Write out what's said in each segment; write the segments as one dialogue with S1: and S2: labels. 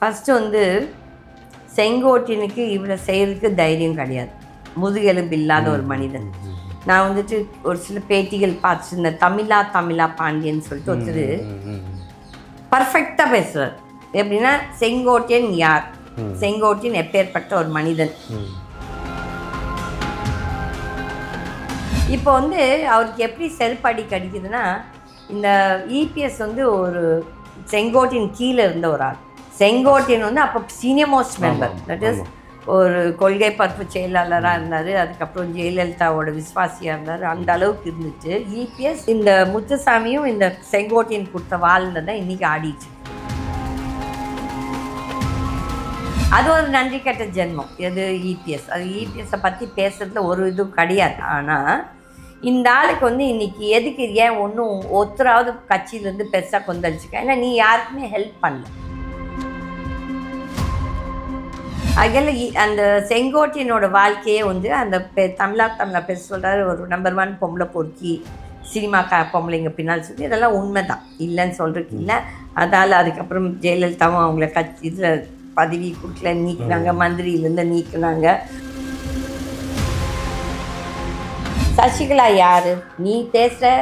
S1: First வந்து செங்கோட்டினுக்கு இவ்வளோ செய்கிறதுக்கு தைரியம் கிடையாது. முதுகெலும்பு இல்லாத ஒரு மனிதன். நான் வந்துட்டு ஒரு சில பேட்டிகள் பார்த்துருந்தேன் தமிழா தமிழா பாண்டியன் சொல்லிட்டு ஒருத்தர் பர்ஃபெக்டாக பேசுகிறார் எப்படின்னா செங்கோட்டியன் யார்? செங்கோட்டியன் எப்பேற்பட்ட ஒரு மனிதன்? இப்போ வந்து அவருக்கு எப்படி செருப்படி கடிக்குதுன்னா இந்த இபிஎஸ் வந்து ஒரு செங்கோட்டின் கீழே இருந்த ஒரு ஆள். செங்கோட்டியன் வந்து அப்போ senior most member that is ஒரு கொள்கை பரப்பு செயலாளராக இருந்தார். அதுக்கப்புறம் ஜெயலலிதாவோட விஸ்வாசியாக இருந்தார். அந்த அளவுக்கு இருந்துச்சு. இபிஎஸ் இந்த முத்துசாமியும் இந்த செங்கோட்டியன் கொடுத்த வாழ்ல தான் இன்றைக்கி இருக்கு. அது ஒரு நன்றி கெட்ட ஜென்மம். எது இபிஎஸ் அது இபிஎஸ்ஸை பற்றி பேசுறதுல ஒரு இதுவும் கிடையாது. ஆனால் இந்த ஆளுக்கு வந்து இன்னைக்கு எதுக்கு ஏன் ஒன்றும் ஒருத்தராவது கட்சியிலேருந்து பெருசாக கொந்தளிச்சுக்க? ஏன்னா நீ யாருக்குமே ஹெல்ப் பண்ணல. அதில் அந்த செங்கோட்டையனோட வாழ்க்கையே வந்து அந்த பெ தமிழா தமிழா பேச சொல்கிறாரு ஒரு நம்பர் ஒன் பொம்பளை பொறுக்கி சினிமா க பொம்பளைங்க பின்னால் சொல்லி இதெல்லாம் உண்மை தான் இல்லைன்னு சொல்கிறதுக்கு இல்லை. அதால் அதுக்கப்புறம் ஜெயலலிதாவும் அவங்கள கட்சி இதில் பதவி கொடுக்கல நீக்கினாங்க. மந்திரியிலேருந்து நீக்கினாங்க. சசிகலா யார்? நீ பேசுகிற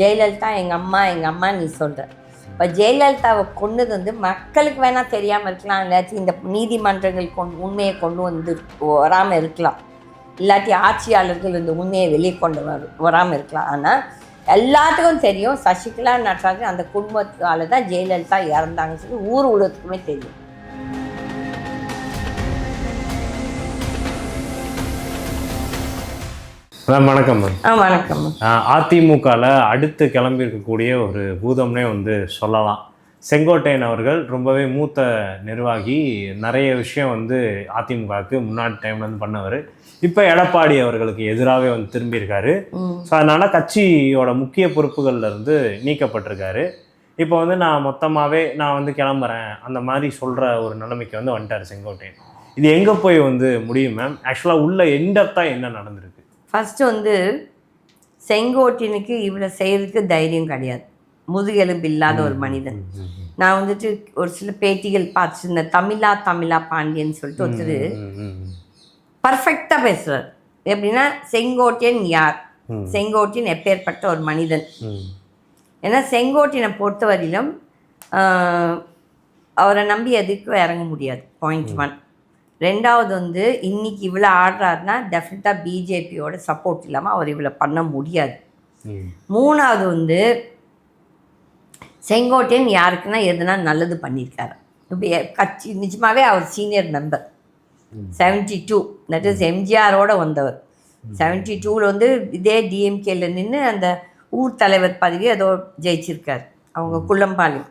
S1: ஜெயலலிதா எங்கள் அம்மா எங்கள் அம்மா நீ சொல்கிற இப்போ ஜெயலலிதாவை கொண்டது வந்து மக்களுக்கு வேணால் தெரியாமல் இருக்கலாம் இல்லாட்டி இந்த நீதிமன்றங்கள் கொண்டு உண்மையை கொண்டு வந்து வராமல் இருக்கலாம். இல்லாட்டி ஆட்சியாளர்கள் இந்த உண்மையை வெளியே கொண்டு வர வராமல் இருக்கலாம். ஆனால் எல்லாத்துக்கும் தெரியும் சசிகலா நடராஜன் அந்த குடும்பத்தால் தான் ஜெயலலிதா இறந்தாங்கன்னு சொல்லி ஊர் உலகத்துக்குமே தெரியும்.
S2: மேம் வணக்கம் மேம்.
S1: ஆ வணக்கம்
S2: அதிமுகவில் அடுத்து கிளம்பி இருக்கக்கூடிய ஒரு பூதம்னே வந்து சொல்லலாம். செங்கோட்டையன் அவர்கள் ரொம்பவே மூத்த நிர்வாகி நிறைய விஷயம் வந்து அதிமுகவுக்கு முன்னாடி டைம்ல இருந்து பண்ணவர். இப்போ எடப்பாடி அவர்களுக்கு எதிராகவே வந்து திரும்பியிருக்காரு. ஸோ அதனால கட்சியோட முக்கிய பொறுப்புகள்ல இருந்து நீக்கப்பட்டிருக்காரு. இப்போ வந்து நான் மொத்தமாகவே நான் வந்து கிளம்புறேன். அந்த மாதிரி சொல்கிற ஒரு நிலைமைக்கு வந்து வந்துட்டார் செங்கோட்டையன். இது எங்கே போய் வந்து முடியும் மேம்? ஆக்சுவலாக உள்ள எண்டப்தான் என்ன நடந்திருக்கு?
S1: ஃபஸ்ட்டு வந்து செங்கோட்டினுக்கு இவ்வளோ செய்கிறதுக்கு தைரியம் கிடையாது. முதுகெலும்பு இல்லாத ஒரு மனிதன். நான் வந்துட்டு ஒரு சில பேட்டிகள் பார்த்துருந்தேன் தமிழா தமிழா பாண்டியன் சொல்லிட்டு ஒருத்தர். பர்ஃபெக்டாக பேசுகிறார் எப்படின்னா செங்கோட்டியன் யார்?
S2: ம்.
S1: செங்கோட்டியன் எப்பேற்பட்ட ஒரு மனிதன். ஏன்னா செங்கோட்டியனை பொறுத்தவரையிலும் அவரை நம்பி எதுக்கும் இறங்க முடியாது. பாயிண்ட் ஒன் ரெண்டாவது வந்து இன்னைக்கு இவ்வளோ ஆடுறாருன்னா டெஃபினட்டாக பிஜேபியோட சப்போர்ட் இல்லாமல் அவர் இவ்வளோ பண்ண முடியாது. மூணாவது வந்து செங்கோட்டையன் யாருக்குன்னா எதுனா நல்லது பண்ணியிருக்காரு இப்போ கட்சி நிஜமாவே அவர் senior member seventy two that is எம்ஜிஆரோட வந்தவர் செவன்ட்டி டூவில் வந்து இதே டிஎம்கேல நின்று அந்த ஊர் தலைவர் பதவி ஏதோ ஜெயிச்சிருக்கார் அவங்க குள்ளம்பாளையம்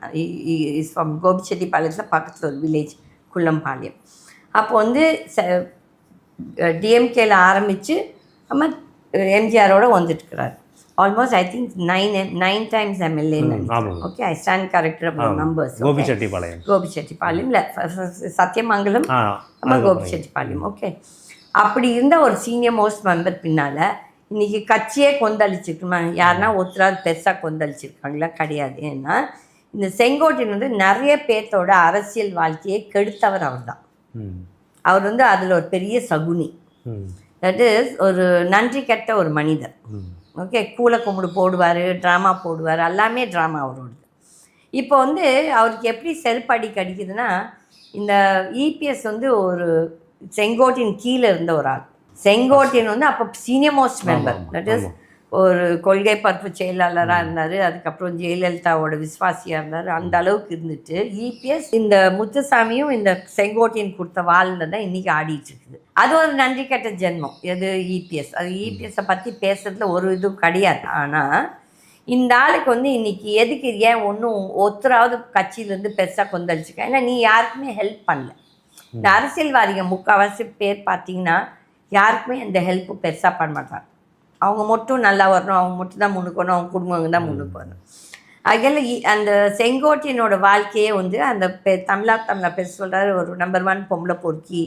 S1: இஸ் ஃப்ரம் கோபிச்செட்டிப்பாளையத்தில் பக்கத்தில் ஒரு வில்லேஜ் குள்ளம்பாளையம் அப்போ வந்து டிஎம்கேல ஆரம்பித்து நம்ம எம்ஜிஆரோட வந்துட்டுருக்கிறார். Almost I think nine nine times எம்எல்ஏன்னு okay I stand correct numbers
S2: Gobichettipalayam
S1: Gobichettipalayam இல்லை சத்தியமங்கலம் நம்ம கோபிச்செட்டிப்பாளையம் ஓகே அப்படி இருந்த ஒரு சீனியர் மோஸ்ட் மெம்பர் பின்னால் இன்னைக்கு கட்சியே கொந்தளிச்சிருக்குமா? யாருன்னா ஒருத்தராவது பெருசாக கொந்தளிச்சிருக்காங்களா? கிடையாது. ஏன்னா இந்த செங்கோட்டையன் வந்து நிறைய பேர்த்தோட அரசியல் வாழ்க்கையை கெடுத்தவர் அவர் தான். அவர் வந்து அதில் ஒரு பெரிய சகுனி. தட் இஸ் ஒரு நன்றி கெட்ட ஒரு மனிதர். ஓகே கூல கும்பிடு போடுவார் ட்ராமா போடுவார் எல்லாமே ட்ராமா அவரோடது இப்போ வந்து அவருக்கு எப்படி செருப்படி கடிக்குதுன்னா இந்த இபிஎஸ் வந்து ஒரு செங்கோட்டின் கீழே இருந்த ஒரு ஆள் செங்கோட்டியன் வந்து அப்போ senior most member that is ஒரு கொள்கை பரப்பு செயலாளராக இருந்தார். அதுக்கப்புறம் ஜெயலலிதாவோட விஸ்வாசியாக இருந்தார். அந்த அளவுக்கு இருந்துட்டு இபிஎஸ் இந்த முத்துசாமியும் இந்த செங்கோட்டையன் கொடுத்த வாழ்ல தான் இன்றைக்கி ஆடிட்டு இருக்குது. அது ஒரு நன்றி கெட்ட ஜென்மம். எது இபிஎஸ் அது இபிஎஸ்ஸை பற்றி பேசுறதுல ஒரு இதுவும் கிடையாது. ஆனால் இந்த ஆளுக்கு வந்து இன்னைக்கு எதுக்கு ஏன் ஒன்றும் ஒருத்தராவது கட்சியிலேருந்து பெருசாக கொந்தளிச்சுக்க? ஏன்னா நீ யாருக்குமே ஹெல்ப் பண்ணல. இந்த அரசியல்வாதிங்க முக்கால்வாசி பேர் பார்த்தீங்கன்னா யாருக்குமே இந்த ஹெல்ப்பு பெருசாக பண்ண மாட்டாங்க. அவங்க மட்டும் நல்லா வரணும் அவங்க மட்டும் தான் முன்னுக்கு வரணும் அவங்க குடும்பங்க தான் முன்னுக்கு வரணும். அதில் அந்த செங்கோட்டையனோட வாழ்க்கையே வந்து அந்த பெ தமிழா தமிழா பேச சொல்கிறாரு ஒரு நம்பர் ஒன் பொம்பளை பொறுக்கி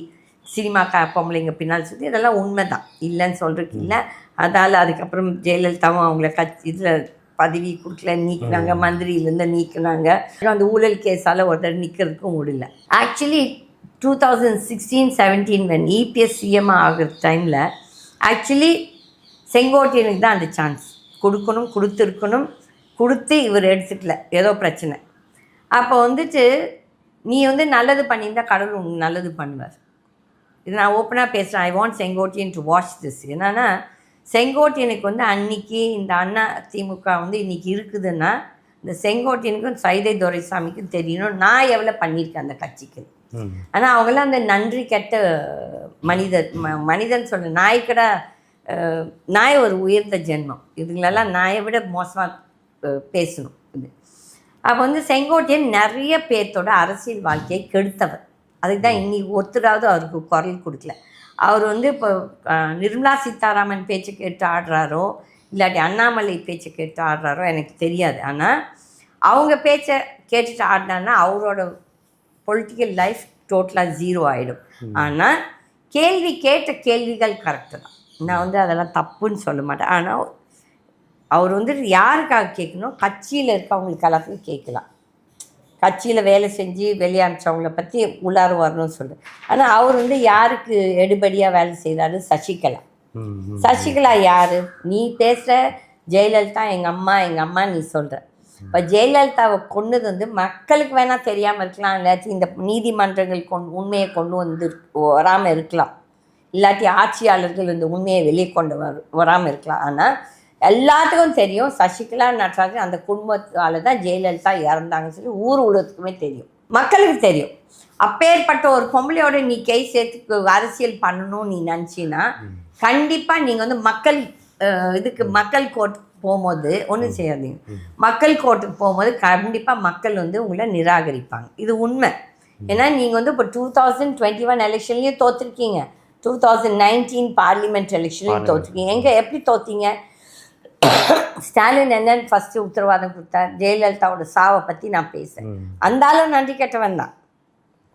S1: சினிமா க பொம்பளைங்க பின்னால் சொல்லி இதெல்லாம் உண்மை தான் இல்லைன்னு சொல்கிறதுக்கு இல்லை. அதால் அதுக்கப்புறம் ஜெயலலிதாவும் அவங்கள கட்சி இதில் பதவி கொடுக்கல நீக்கினாங்க மந்திரியிலேருந்து நீக்கினாங்க. அந்த ஊழல் கேஸால் ஒருத்தர் நிற்கிறதுக்கும் முடியல. Actually two thousand sixteen seventeen when EPS CM ஆகிற டைமில் ஆக்சுவலி செங்கோட்டையனுக்கு தான் அந்த சான்ஸ் கொடுக்கணும் கொடுத்துருக்கணும். கொடுத்து இவர் எடுத்துக்கல. ஏதோ பிரச்சனை. அப்போ வந்துட்டு நீ வந்து நல்லது பண்ணியிருந்தா கடவுள் உனக்கு நல்லது பண்ணுவார். இது நான் ஓப்பனாக பேசுகிறேன் I want Sengottaiyan to watch this என்னன்னா செங்கோட்டையனுக்கு வந்து அன்னைக்கு இந்த அண்ணா திமுக வந்து இன்னைக்கு இருக்குதுன்னா இந்த செங்கோட்டையனுக்கும் சைதை துரைசாமிக்கும் தெரியணும். நான் எவ்வளோ பண்ணியிருக்கேன் அந்த கட்சிக்கு. ஆனால் அவங்களாம் அந்த நன்றி கெட்ட மனிதர் ம மனிதன் சொல்ல நாய்க்கடா அஹ், நாய் ஒரு உயர்ந்த ஜென்மம். இதுங்களெல்லாம் நாயை விட மோசமாக பேசணும் இது. அப்போ வந்து செங்கோட்டையன் நிறைய பேர்த்தோட அரசியல் வாழ்க்கையை கெடுத்தவர். அதுக்கு தான் இன்னி ஒருத்தராவது அவருக்கு குரல் கொடுக்கல. அவர் வந்து இப்போ நிர்மலா சீதாராமன் பேச்சு கேட்டு ஆடுறாரோ இல்லாட்டி அண்ணாமலை பேச்சை கேட்டு ஆடுறாரோ எனக்கு தெரியாது. ஆனால் அவங்க பேச்சை கேட்டுட்டு ஆடினான்னா அவரோட பொலிட்டிக்கல் லைஃப் டோட்டலாக ஜீரோ ஆகிடும் ஆனால் கேள்வி கேட்ட கேள்விகள் கரெக்டு தான். நான் வந்து அதெல்லாம் தப்புன்னு சொல்ல மாட்டேன். ஆனால் அவர் வந்து யாருக்காக கேட்கணும் கட்சியில் இருக்கவங்களுக்கு எல்லாத்துக்கும் கேட்கலாம். கட்சியில் வேலை செஞ்சு வெளியே அனுப்பிச்சவங்கள பற்றி உள்ளார வரணும்னு சொல்கிறேன் ஆனால் அவர் வந்து யாருக்கு எடுபடியாக வேலை செய்தாரு சசிகலா. சசிகலா யாரு? நீ பேசுகிற ஜெயலலிதா எங்கள் அம்மா எங்கள் அம்மா நீ சொல்கிற இப்போ ஜெயலலிதாவை கொன்னது வந்து மக்களுக்கு வேணால் தெரியாமல் இருக்கலாம். இல்லாட்டி இந்த நீதிமன்றங்கள் கொண்டு உண்மையை கொண்டு வந்து வராமல் இருக்கலாம். இல்லாட்டி ஆட்சியாளர்கள் இந்த உண்மையை வெளியே கொண்டு வர வராமல் இருக்கலாம். ஆனால் எல்லாத்துக்கும் தெரியும் சசிகலா நடராஜன் அந்த குடும்பத்தால் தான் ஜெயலலிதா இறந்தாங்கன்னு சொல்லி ஊர் உலகத்துக்குமே தெரியும். மக்களுக்கு தெரியும். அப்பேற்பட்ட ஒரு பொம்பளையோட நீ கை சேர்த்து அரசியல் பண்ணணும்னு நீ நினச்சின்னா கண்டிப்பாக நீங்கள் வந்து மக்கள் இதுக்கு மக்கள் கோர்ட் போகும்போது ஒன்றும் செய்யாதீங்க. மக்கள் கோர்ட்டுக்கு போகும்போது கண்டிப்பாக மக்கள் வந்து உங்களை நிராகரிப்பாங்க. இது உண்மை. ஏன்னா நீங்கள் வந்து இப்போ டூ தௌசண்ட் டுவெண்ட்டி ஒன் எலெக்ஷன்லேயும் தோற்றுருக்கீங்க டூ தௌசண்ட் நைன்டீன் பார்லிமெண்ட் எலெக்ஷன்லையும் தோற்றுருக்கீங்க எங்கே எப்படி தோத்தீங்க? ஸ்டாலின் என்னன்னு ஃபஸ்ட்டு உத்தரவாதம் கொடுத்தார். ஜெயலலிதாவோட சாவை பற்றி நான் பேசுகிறேன்
S2: ம்.
S1: அந்த ஆளும் நன்றி கெட்டவன் தான்.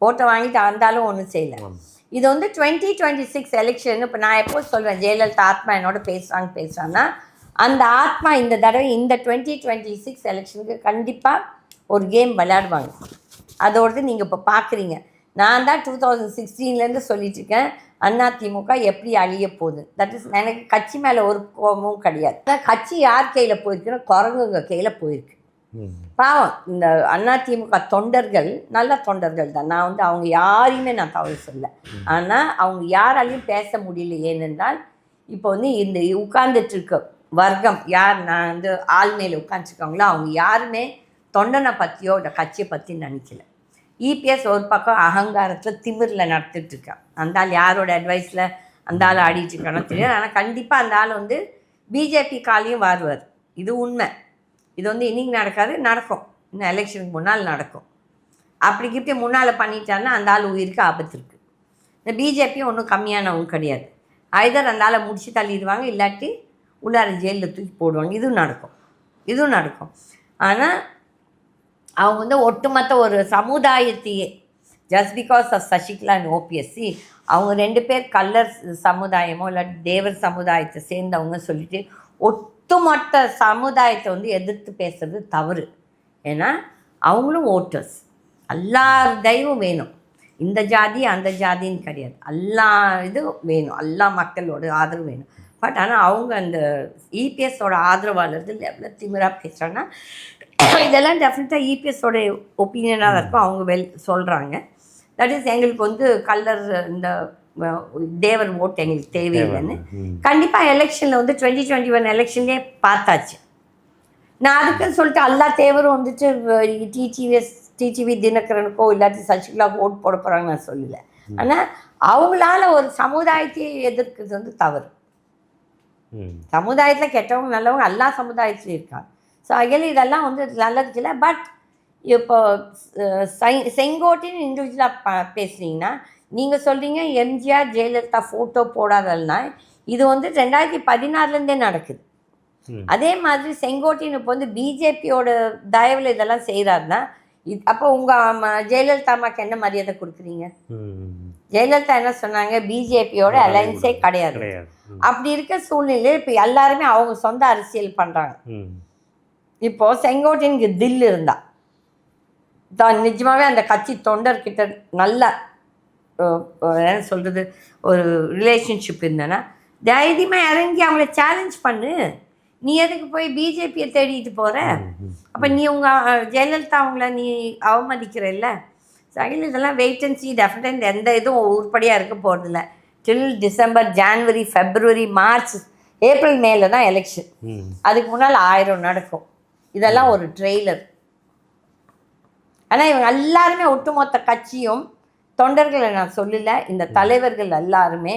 S1: ஓட்டை வாங்கிட்டு அந்த ஆளும் ஒன்றும் செய்யலை இது வந்து டுவெண்ட்டி டுவெண்ட்டி சிக்ஸ் எலெக்ஷன் இப்போ நான் எப்போ சொல்வேன் ஜெயலலிதா ஆத்மா என்னோட பேசுகிறாங்க பேசுகிறான்னா அந்த ஆத்மா இந்த தடவை இந்த டுவெண்ட்டி டுவெண்ட்டி சிக்ஸ் எலெக்ஷனுக்கு கண்டிப்பாக ஒரு கேம் விளையாடுவாங்க. அதோடது நீங்கள் இப்போ பார்க்குறீங்க நான் தான் டூ தௌசண்ட் சிக்ஸ்டீன்லேருந்து சொல்லிட்டு இருக்கேன். அதிமுக எப்படி அழிய போகுது? தட் இஸ் எனக்கு கட்சி மேலே ஒரு கோபமும் கிடையாது. கட்சி யார் கையில் போயிருக்குன்னா குரங்குங்க கையில் போயிருக்கு. பாவம் இந்த அதிமுக தொண்டர்கள் நல்ல தொண்டர்கள் தான். நான் வந்து அவங்க யாரையுமே நான் தவறு சொல்ல ஆனால் அவங்க யாராலையும் பேச முடியல ஏனென்றால் இப்போ வந்து இந்த உட்கார்ந்துட்டு இருக்க வர்க்கம் யார் நான் வந்து ஆள்மையில் உட்காந்துருக்காங்களோ அவங்க யாருமே தொண்டனை பற்றியோ இந்த கட்சியை பற்றி நினைக்கல. இபிஎஸ் ஒரு பக்கம் அகங்காரத்தில் திமிரில் நடத்திட்டுருக்கான் அந்த ஆள் யாரோட அட்வைஸில் அந்த ஆள் ஆடிட்டுருக்கானோ தெரியாது. ஆனால் கண்டிப்பாக அந்த ஆள் வந்து பிஜேபி காலையும் வருவார். இது உண்மை. இது வந்து இன்றைக்கி நடக்காது நடக்கும். இன்னும் எலெக்ஷனுக்கு முன்னால் நடக்கும். அப்படி இப்படி முன்னால் பண்ணிட்டாருன்னா அந்த ஆள் உயிருக்கு ஆபத்து இருக்குது இந்த பிஜேபி ஒன்றும் கம்மியானவங்க கிடையாது. ஐதர் அந்த ஆளை முடிச்சு தள்ளிடுவாங்க இல்லாட்டி உள்ளார ஜெயிலில் தூக்கி போடுவாங்க. இதுவும் நடக்கும். இதுவும் நடக்கும். ஆனால் அவங்க வந்து ஒட்டுமொத்த ஒரு சமுதாயத்தையே just because of Sasikala and ஓபிஎஸ்சி அவங்க ரெண்டு பேர் கல்லர் சமுதாயமோ இல்லை தேவர் சமுதாயத்தை சேர்ந்தவங்க சொல்லிட்டு ஒட்டுமொத்த சமுதாயத்தை வந்து எதிர்த்து பேசுறது தவறு. ஏன்னா அவங்களும் ஓட்டர்ஸ் எல்லா தெய்வம் வேணும். இந்த ஜாதி அந்த ஜாதின்னு கிடையாது. எல்லா இதுவும் வேணும். எல்லா மக்களோட ஆதரவு வேணும். பட் ஆனால் அவங்க அந்த இபிஎஸோட ஆதரவாளர்கள் எவ்வளோ திமிராக பேசுகிறாங்கன்னா இதெல்லாம் டெஃபினட்டாக இபிஎஸோட ஒப்பீனியனாக தான் இருக்கும். அவங்க வெல் சொல்கிறாங்க தட் இஸ் எங்களுக்கு வந்து கல்லர் இந்த தேவர் ஓட்டு எங்களுக்கு தேவையில்லைன்னு. கண்டிப்பாக எலெக்ஷனில் வந்து டுவெண்ட்டி டுவெண்ட்டி ஒன் எலெக்ஷன்லேயே பார்த்தாச்சு. நான் அதுக்குன்னு சொல்லிட்டு எல்லா தேவரும் வந்துட்டு டிடிவிஎஸ் டிடிவி தினகரனுக்கோ இல்லாட்டி சசிகலாவுக்கு ஓட்டு போட போகிறாங்க நான் சொல்லல. ஆனால் அவங்களால ஒரு சமுதாயத்தையே எதிர்க்கிறது வந்து தவறு. சமுதாயத்தில் கெட்டவங்க நல்லவங்க எல்லா சமுதாயத்துலையும் இருக்காங்க. ஸோ அகையில் இதெல்லாம் வந்து நல்லதுக்கு இல்லை. பட் இப்போ செங்- செங்கோட்டைன்னு இண்டிவிஜுவலாக ப பேசுனீங்கன்னா நீங்கள் சொல்கிறீங்க எம்ஜிஆர் ஜெயலலிதா ஃபோட்டோ போடாதல்னா இது வந்து ரெண்டாயிரத்தி பதினாறுலேருந்தே நடக்குது. அதே மாதிரி செங்கோட்டையன் இப்போ வந்து பிஜேபியோட தயவில் இதெல்லாம் செய்கிறாருன்னா இது அப்போ உங்கள் ஜெயலலிதா அம்மாக்கு என்ன மரியாதை கொடுக்குறீங்க? ஜெயலலிதா என்ன சொன்னாங்க? பிஜேபியோட அலைன்ஸே கிடையாது. அப்படி இருக்க சூழ்நிலையில் இப்போ எல்லாருமே அவங்க சொந்த அரசியல் பண்ணுறாங்க
S2: ம்
S1: இப்போ செங்கோட்டையனுக்கு தில் இருந்தா. தான் நிஜமாவே அந்த கட்சி தொண்டர்கிட்ட நல்ல என்ன சொல்கிறது ஒரு ரிலேஷன்ஷிப் இருந்தேன்னா தைரியமாக இறங்கி அவங்கள சேலஞ்ச் பண்ணு. நீ எதுக்கு போய் பிஜேபியை தேடிட்டு போகிற அப்போ நீ உங்கள் ஜெயலலிதா அவங்கள நீ அவமதிக்கிறல்ல. சகில் இதெல்லாம் வெயிட் அண்ட் சி டெஃபினட்டாக இந்த எந்த இதுவும் உருப்படியாக இருக்க போகிறதில்ல till December January February March April மேல தான் எலெக்ஷன் அதுக்கு முன்னால் ஆயிரம் நடக்கும். இதெல்லாம் ஒரு ட்ரெய்லர். ஆனால் இவங்க எல்லாருமே ஒட்டுமொத்த கட்சியும் தொண்டர்களை நான் சொல்லல இந்த தலைவர்கள் எல்லாருமே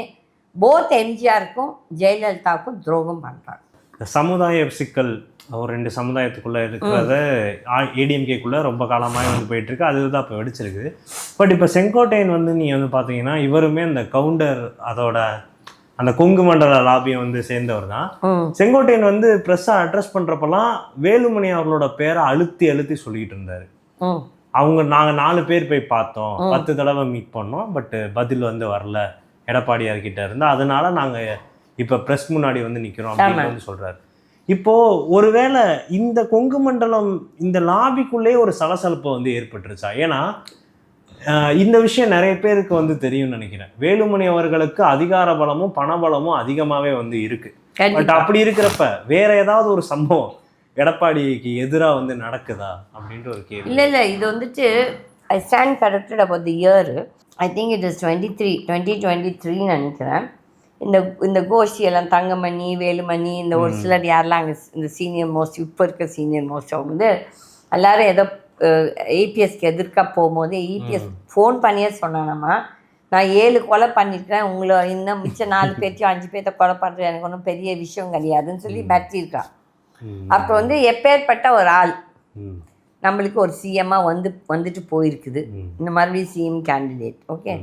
S1: போத் எம்ஜிஆருக்கும் ஜெயலலிதாவுக்கும் துரோகம் பண்ணுறாங்க
S2: இந்த சமுதாய சிக்கல் ஒரு ரெண்டு சமுதாயத்துக்குள்ள இருக்கிறத ஏடிஎம்கேக்குள்ள ரொம்ப காலமாக வந்து போயிட்டு இருக்கு அதுதான் இப்போ வெடிச்சிருக்கு. பட் இப்போ செங்கோட்டையன் வந்து நீ வந்து பார்த்தீங்கன்னா இவருமே அந்த கவுண்டர் அதோட அந்த கொங்கு மண்டல லாபியை வந்து சேர்ந்தவர் தான். செங்கோட்டையன் வந்து ப்ரெஸ்ஸை அட்ரஸ் பண்ணுறப்பெல்லாம் வேலுமணி அவர்களோட பேரை அழுத்தி அழுத்தி சொல்லிட்டு இருந்தாரு. அவங்க நாங்கள் நாலு பேர் போய் பார்த்தோம். பத்து தடவை மீட் பண்ணோம். பட் பதில் வந்து வரல. எடப்பாடியார் கிட்ட இருந்து. அதனால நாங்கள் இப்போ ப்ரெஸ் முன்னாடி வந்து நிற்கிறோம் அப்படின்னு வந்து சொல்றாரு. இப்போ ஒருவேளை இந்த கொங்கு மண்டலம் இந்த லாபிக்குள்ளே ஒரு சலசலப்பு வந்து ஏற்பட்டுருச்சா? ஏன்னா இந்த விஷயம் நிறைய பேருக்கு வந்து தெரியும்னு நினைக்கிறேன். வேலுமணி அவர்களுக்கு அதிகார பலமும் பணபலமும் அதிகமாகவே வந்து இருக்கு. பட் அப்படி இருக்கிறப்ப வேற ஏதாவது ஒரு சம்பவம் எடப்பாடிக்கு எதிராக வந்து நடக்குதா அப்படின்ற ஒரு கேள்வி.
S1: இல்லை இல்லை இது வந்துட்டு I stand corrected about the year I think it is twenty three twenty twenty த்ரீன்னு நினைக்கிறேன். இந்த இந்த கோஷ்டி எல்லாம் தங்கமணி வேலுமணி இந்த ஒரு சிலர் யாரெல்லாம் அங்கே இந்த சீனியர் மோஸ்ட் இப்போ இருக்க சீனியர் மோஸ்ட் அவங்க வந்து எல்லாரும் ஏதோ ஏபிஎஸ்க்கு எதிர்க்க போகும்போது ஏபிஎஸ் ஃபோன் பண்ணியே சொன்னானம்மா நான் ஏழு கொலை பண்ணியிருக்கேன் உங்களை இன்னும் மிச்சம் நாலு பேர்த்தையும் அஞ்சு பேர்த்த கொலை பண்ணுறேன் எனக்கு ஒன்றும் பெரிய விஷயம் கிடையாதுன்னு சொல்லி மிரட்டியிருக்கான். அப்போ வந்து எப்பேற்பட்ட ஒரு ஆள் நம்மளுக்கு ஒரு சிஎம்மாக வந்து வந்துட்டு போயிருக்குது. இந்த மாதிரி சிஎம் கேண்டிடேட் ஓகே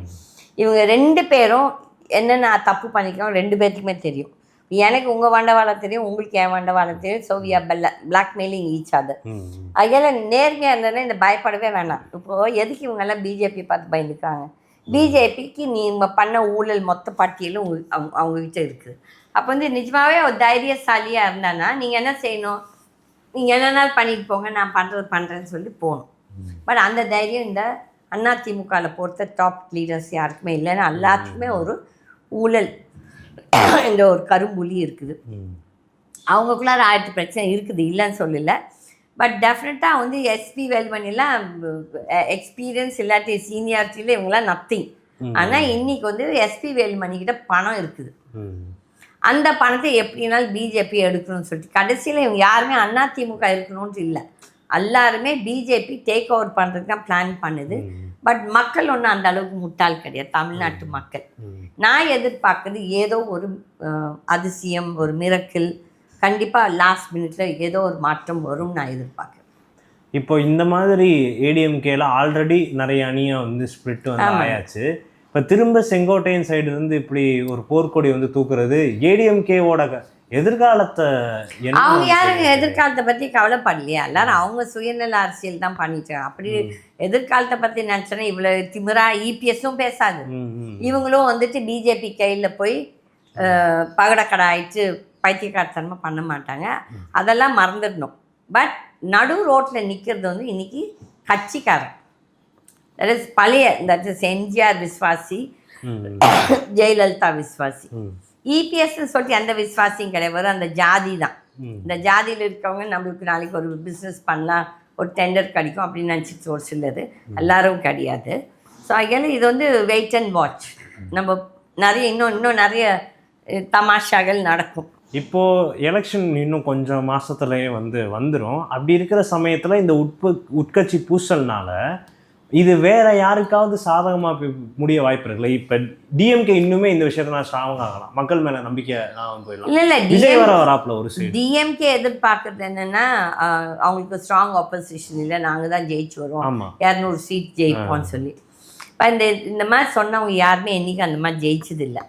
S1: இவங்க ரெண்டு பேரும் என்னென்ன தப்பு பண்ணிக்கிறோம் ரெண்டு பேர்த்துக்குமே தெரியும். எனக்கு உங்கள் வண்டவாளம் தெரியும் உங்களுக்கு என் வண்டவாளம் தெரியும். So we are blackmailing each other
S2: hmm,
S1: அதெல்லாம் நேர்மையாக இருந்ததுன்னா இந்த பயப்படவே வேணாம். இப்போது எதுக்கு இவங்கெல்லாம் பிஜேபி பார்த்து பயந்துக்காங்க பிஜேபிக்கு நீங்கள் பண்ண ஊழல் மொத்த பட்டியலும் உங்க அவங்க அவங்கக்கிட்ட இருக்குது அப்போ வந்து நிஜமாவே ஒரு தைரியசாலியாக இருந்தானா? நீங்கள் என்ன செய்யணும்? நீங்கள் என்னென்னாலும் பண்ணிட்டு போங்க நான் பண்ணுறது பண்ணுறேன்னு சொல்லி போகணும். பட் அந்த தைரியம் இந்த அதிமுகவில் பொறுத்த டாப் லீடர்ஸ் யாருக்குமே இல்லைன்னா எல்லாத்துக்குமே ஒரு ஊழல். இந்த ஒரு கரும்புலி இருக்குது. அவங்களுக்குள்ளார ஆயிரத்து பிரச்சனை இருக்குது இல்லைன்னு சொல்லல. பட் டெஃபினட்டாக வந்து எஸ்பி வேல்மணிலாம் எக்ஸ்பீரியன்ஸ் இல்லாட்டி சீனியாரிட்டியில் இவங்களாம் நத்திங். ஆனால் இன்னைக்கு வந்து எஸ்பி வேலுமணி கிட்ட பணம் இருக்குது. அந்த பணத்தை எப்படினாலும் பிஜேபி எடுக்கணும்னு சொல்லிட்டு கடைசியில் இவங்க யாருமே அதிமுக இருக்கணும்னு இல்லை. எல்லாருமே பிஜேபி டேக் ஓவர் பண்ணுறதுக்கு தான் பிளான் பண்ணுது. பட் மக்கள் ஒன்றும் அந்த அளவுக்கு முட்டாள் கிடையாது தமிழ்நாட்டு மக்கள். நான் எதிர்பார்க்குறது ஏதோ ஒரு அதிசயம் ஒரு மிரக்கிள் கண்டிப்பாக லாஸ்ட் மினிட்ல ஏதோ ஒரு மாற்றம் வரும்னு நான் எதிர்பார்க்குறேன்.
S2: இப்போ இந்த மாதிரி ஏடிஎம்கேல ஆல்ரெடி நிறைய அணியா வந்து ஸ்பிளிட் வந்து ஆயாச்சு. இப்போ திரும்ப செங்கோட்டையன் சைடு இருந்து இப்படி ஒரு போர்க்கொடி வந்து தூக்குறது ஏடிஎம்கேவோட எதிர்காலத்தை
S1: அவங்க யாருங்க? எதிர்காலத்தை பற்றி கவலைப்படலையா? எல்லாரும் அவங்க சுயநல அரசியல் தான் பண்ணிட்டு. அப்படி எதிர்காலத்தை பற்றி நினச்சோன்னா இவ்வளோ திமிரா இபிஎஸும் பேசாது.
S2: ம், ம்.
S1: இவங்களும் வந்துட்டு பிஜேபி கையில் போய் பகடக்கடை ஆயிடுச்சு பைத்தியக்காரத்தனமாக பண்ண மாட்டாங்க. அதெல்லாம் மறந்துடணும். பட் நடு ரோட்டில் நிற்கிறது வந்து இன்னைக்கு கட்சிக்காரன். That is பழைய தட் இஸ் எம்ஜிஆர் விஸ்வாசி ஜெயலலிதா விஸ்வாசி. இபிஎஸ்ன்னு சொல்லிட்டு எந்த விஸ்வாசியும் கிடையாது. அந்த ஜாதி தான். இந்த ஜாதியில் இருக்கவங்க நம்மளுக்கு நாளைக்கு ஒரு பிஸ்னஸ் பண்ணலாம் ஒரு டெண்டர் கிடைக்கும் அப்படின்னு நினச்சிட்டு ஒரு சிலது. எல்லாரும் கிடையாது. ஸோ அதனால இது வந்து வெயிட் அண்ட் வாட்ச் நம்ம நிறைய இன்னும் இன்னும் நிறைய அஹ், தமாஷாகள் நடக்கும்.
S2: இப்போ எலெக்ஷன் இன்னும் கொஞ்சம் மாசத்துலயே வந்து வந்துரும். அப்படி இருக்கிற சமயத்துல இந்த உட்பு உட்கட்சி பூசல்னால இது வேற யாருக்காவது சாதகமா போய் முடிய வாய்ப்பு இருக்குல்ல? இப்ப டிஎம்கே இன்னுமே இந்த விஷயத்த நான் ஸ்ட்ராங் ஆகலாம். மக்கள் மேல நம்பிக்கை நான் போயிடலாம்.
S1: இல்லை இல்லை
S2: விஜய் வர வராப்புல ஒரு சைடு
S1: டிஎம்கே எதிர்பார்க்கறது என்னன்னா அவங்களுக்கு ஸ்ட்ராங் ஆப்போசிஷன் இல்லை. நாங்கள் தான் ஜெயிச்சு வருவோம். இரநூறு சீட் ஜெயிப்போம்னு சொல்லி. இப்போ இந்த இந்த மாதிரி சொன்னவங்க யாருமே என்னைக்கு அந்த மாதிரி ஜெயிச்சது இல்லை.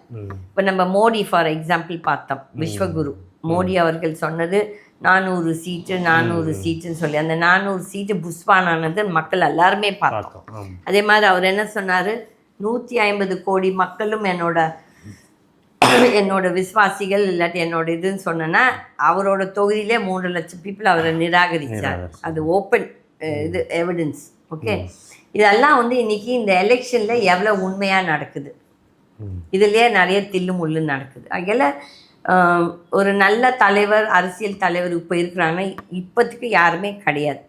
S1: இப்போ நம்ம மோடி ஃபார் எக்ஸாம்பிள் பார்த்தோம். விஸ்வகுரு. மோடி அவர்கள் சொன்னது நானூறு சீட்டு நானூறு சீட்டுன்னு சொல்லி அந்த நானூறு சீட்டு புஷ்பானானது மக்கள் எல்லாருமே பார்த்தோம். அதே மாதிரி அவர் என்ன சொன்னார்? நூற்றி ஐம்பது கோடி மக்களும் என்னோட என்னோட விசுவாசிகள் இல்லாட்டி என்னோட இதுன்னு சொன்னேன்னா அவரோட தொகுதியிலே மூன்று லட்சம் பீப்புள் அவரை நிராகரிச்சார்.
S2: நிராகரிச்சார்.
S1: அது ஓப்பன் இது எவிடன்ஸ் ஓகே இதெல்லாம் வந்து இன்னைக்கு இந்த எலெக்ஷன்ல எவ்வளவு உண்மையா நடக்குது. இதுலயே நிறைய தில்லு முள்ளு நடக்குது. அதில் ஒரு நல்ல தலைவர் அரசியல் தலைவர் இப்போ இருக்கிறாங்கன்னா இப்போதைக்கு யாருமே கிடையாது.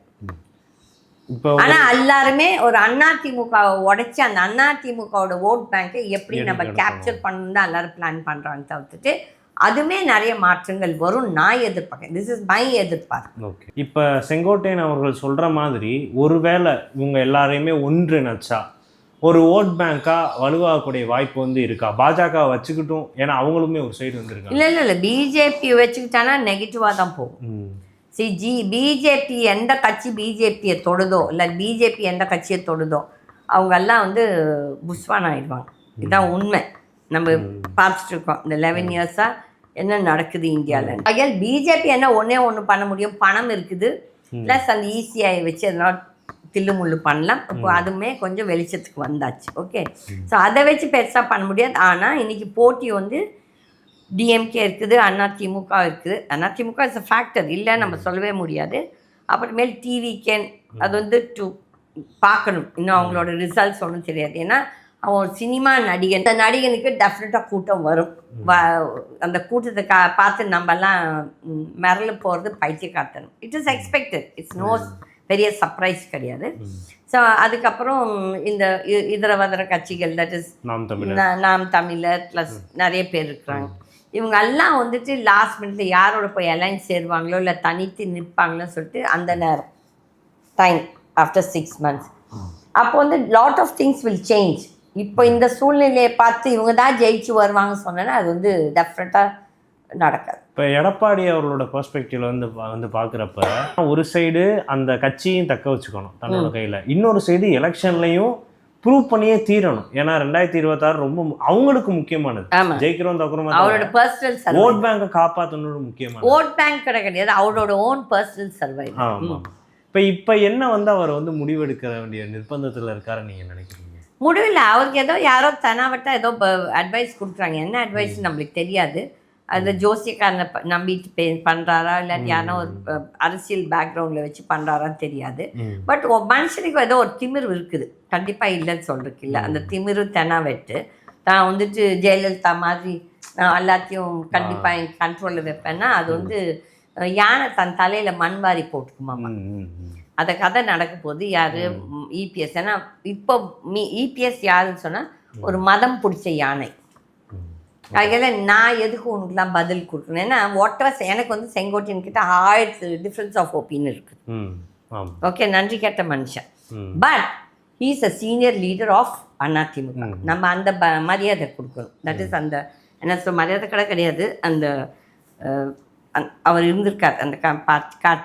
S1: ஆனா எல்லாருமே ஒரு அதிமுகவை உடைச்சு அந்த அதிமுகவோட ஓட் பேங்கை எப்படி நம்ம. கேப்சர் பண்ணணும் தான் எல்லாரும் பிளான் பண்றாங்க தவிர்த்துட்டு அதுமே நிறைய மாற்றங்கள் வரும். நான் எதிர்பார்க்கேன் திஸ் இஸ் மை எதிர்பார்ப்பு.
S2: ஓகே இப்போ செங்கோட்டையன் அவர்கள் சொல்கிற மாதிரி ஒருவேளை இவங்க எல்லாரையுமே ஒன்றிணைச்சா ஒரு ஓட் பேங்க்கா வலுவாகக்கூடிய வாய்ப்பு வந்து இருக்கா? பாஜக வச்சுக்கிட்டும் ஏன்னா அவங்களுமே ஒரு சைடு வந்திருக்காங்க.
S1: இல்ல இல்ல இல்ல. பிஜேபி வச்சுக்கிட்டானா நெகட்டிவா தான் போகும். சி ஜி பிஜேபி எந்த கட்சி பிஜேபியை தொடுதோ இல்லை பிஜேபி எந்த கட்சியை தொடுதோ அவங்க எல்லாம் வந்து புஷ்வான் ஆயிடுவாங்க. இதுதான் உண்மை. நம்ம பார்த்துட்டு இருக்கோம் இந்த லெவன் இயர்ஸாக என்ன நடக்குது இந்தியாவில்? ஆகையால் பிஜேபி என்ன ஒன்றே ஒன்று பண்ண முடியும்? பணம் இருக்குது. ப்ளஸ் அந்த இசிஐ வச்சு அதெல்லாம் தில்லுமுள்ளு பண்ணலாம். இப்போ அதுவுமே கொஞ்சம் வெளிச்சத்துக்கு வந்தாச்சு. ஓகே? ஸோ அதை வச்சு பெருசாக பண்ண முடியாது. ஆனால் இன்னைக்கு போட்டி வந்து டிஎம்கே இருக்குது அண்ணா திமுக இருக்குது. Anna DMK is a factor இல்லை நம்ம சொல்லவே முடியாது. அப்புறமேல் டிவிகே அது வந்து டு பார்க்கணும். இன்னும் அவங்களோட ரிசல்ட்ஸ் ஒன்றும் தெரியாது. ஏன்னா அவன் ஒரு சினிமா நடிகன். அந்த நடிகனுக்கு டெஃபினட்டாக கூட்டம் வரும். வ- அந்த கூட்டத்தை கா பார்த்து நம்மலாம் மிரள போகிறது பைத்தியக்காரத்தனம். It is expected it's no பெரிய சர்ப்ரைஸ் கிடையாது. ஸோ அதுக்கப்புறம் இந்த இதர வதர கட்சிகள் தட் இஸ்
S2: நாம் தமிழர்.
S1: ப்ளஸ் நிறைய பேர் இருக்கிறாங்க. இவங்க எல்லாம் வந்துட்டு லாஸ்ட் மினிட்ல யாரோட போய் அலைன்ஸ் சேருவாங்களோ இல்லை தனித்து நிற்பாங்களோன்னு சொல்லிட்டு அந்த நேரம் டைம் ஆஃப்டர் சிக்ஸ் மந்த்ஸ் அப்போ வந்து lot of things will change இப்போ இந்த சூழ்நிலையை பார்த்து இவங்க தான் ஜெயிச்சு வருவாங்கன்னு சொன்னேன்னா அது வந்து டெஃபினட்டாக நடக்காது.
S2: இப்போ எடப்பாடி அவர்களோட பெர்ஸ்பெக்டிவ்ல வந்து வந்து பார்க்குறப்ப ஒரு சைடு அந்த கட்சியும் தக்க வச்சுக்கணும் தன்னோட கையில். இன்னொரு சைடு எலெக்ஷன்லையும் ப்ரூவ் பண்ணியே தீரணும். ஏன்னா ரெண்டாயிரத்தி இருபத்தாறு ரொம்ப அவங்களுக்கு முக்கியமானது. ஜெயிக்கிறோம் தக்குறோம்
S1: அவரோட பர்சனல்
S2: ஓட் பேங்கை காப்பாற்றணும் முக்கியமானது.
S1: ஓட் பேங்க் கிடையாது அவரோட ஓன் பர்சனல் சர்வை
S2: ஆமாம் இப்போ இப்போ என்ன வந்து அவர் வந்து முடிவெடுக்க வேண்டிய நிர்பந்தத்தில் இருக்காருன்னு நீங்கள் நினைக்கிறீங்க?
S1: முடியல அவருக்கு ஏதோ யாரோ தனாவட்டா ஏதோ அட்வைஸ் கொடுக்குறாங்க. என்ன அட்வைஸ் நம்மளுக்கு தெரியாது. அது ஜோசியக்காரனை நம்பிட்டு பே பண்ணுறாரா இல்லாட்டி யாரோ ஒரு அரசியல் பேக்ரவுண்டில் வச்சு பண்ணுறாரான்னு தெரியாது. பட் மனுஷனுக்கு ஏதோ ஒரு திமிர் இருக்குது. கண்டிப்பாக இல்லைன்னு சொல்றதுக்கு இல்லை. அந்த திமிரு தெனாவெட்டு. தான் வந்துட்டு ஜெயலலிதா மாதிரி நான் எல்லாத்தையும் கண்டிப்பாக என் கண்ட்ரோலில் வைப்பேன்னா அது வந்து யானை தன் தலையில் மண் வாரி போட்டுக்குமாமா. அந்த கதை நடக்க போது யாரு இபிஎஸ் ஏன்னா இப்போ மீ இபிஎஸ் யாருன்னு சொன்னா ஒரு மதம் பிடிச்ச யானை. அதில் நான் எதுக்கு உனக்குலாம் பதில் கொடுக்கணும்? ஏன்னா ஒட்டவஸ் எனக்கு வந்து செங்கோட்டையன் கிட்ட ஆயிரத்து டிஃப்ரென்ஸ் ஆஃப் ஒப்பீனியன் இருக்குது ஓகே நன்றி கேட்ட மனுஷன். But he's a senior leader of AIADMK. நம்ம அந்த ப மரியாதை கொடுக்கணும். தட் இஸ் அந்த என்ன சொல் மரியாதை கடை கிடையாது. அந்த அவர் இருந்திருக்கார் அந்த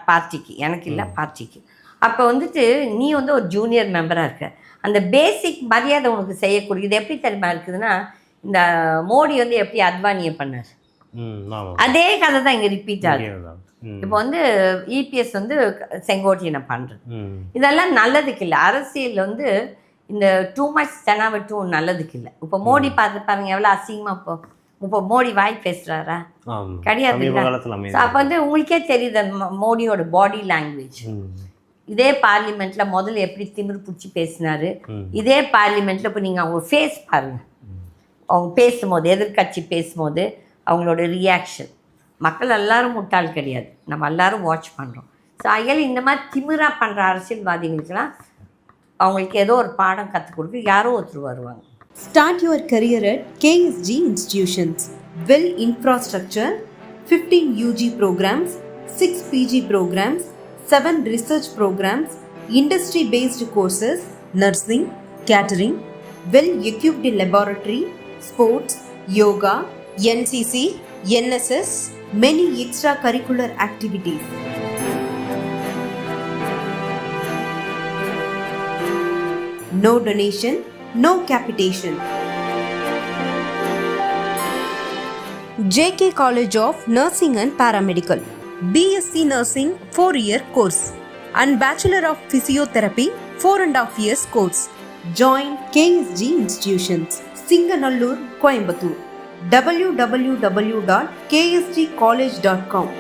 S1: பார்ட்டிக்கு. எனக்கு இல்லை பார்ட்டிக்கு. அப்போ வந்துட்டு நீ வந்து ஒரு ஜூனியர் மெம்பராக இருக்க. அந்த பேசிக் மரியாதை உனக்கு செய்யக்கூடிய இது எப்படி தெரியுமா இருக்குதுன்னா இந்த மோடி வந்து எப்படி அத்வானியை பண்ணார்? அதே கதை தான் இங்கே ரிப்பீட் ஆகுது. இப்போ வந்து இபிஎஸ் வந்து செங்கோட்டையனை பண்ணுறது இதெல்லாம் நல்லதுக்கு இல்லை. அரசியல் வந்து இந்த டூ மச் தெனாவட்டும் நல்லதுக்கு இல்லை. இப்போ மோடி பார்த்து பாருங்க எவ்வளோ அசிங்கமாக இப்போ இப்போ மோடி வாய் பேசுகிறாரா கிடையாது அப்போ வந்து உங்களுக்கே தெரியுது மோடியோட பாடி லாங்குவேஜ் இதே பார்லிமெண்ட்ல முதல்ல எப்படி திமிரு பிடிச்சி பேசினாரு. இதே பார்லிமெண்ட்ல இப்போ நீங்கள் அவங்க ஃபேஸ் பாருங்க. அவங்க பேசும்போது எதிர்கட்சி பேசும்போது அவங்களோட ரியாக்ஷன் மக்கள் எல்லோரும் முட்டாள் கிடையாது நம்ம எல்லாரும் வாட்ச் பண்ணுறோம் ஸோ அயல் இந்த மாதிரி திமிராக பண்ணுற அரசியல்வாதிகளுக்கெல்லாம் அவங்களுக்கு ஏதோ ஒரு பாடம் கற்றுக் கொடுக்க யாரோ ஒருத்தர் வருவாங்க
S3: start your career at KSG institutions well infrastructure fifteen UG programs six PG programs seven research programs industry based courses nursing catering well equipped laboratory sports, yoga, NCC, NSS, many extracurricular activities. No donation, no capitation. JK College of Nursing and Paramedical. BSc Nursing 4 year course and Bachelor of Physiotherapy 4 and a half years course. Join KSG institutions. Singanallur Coimbatore W W W dot KST college dot com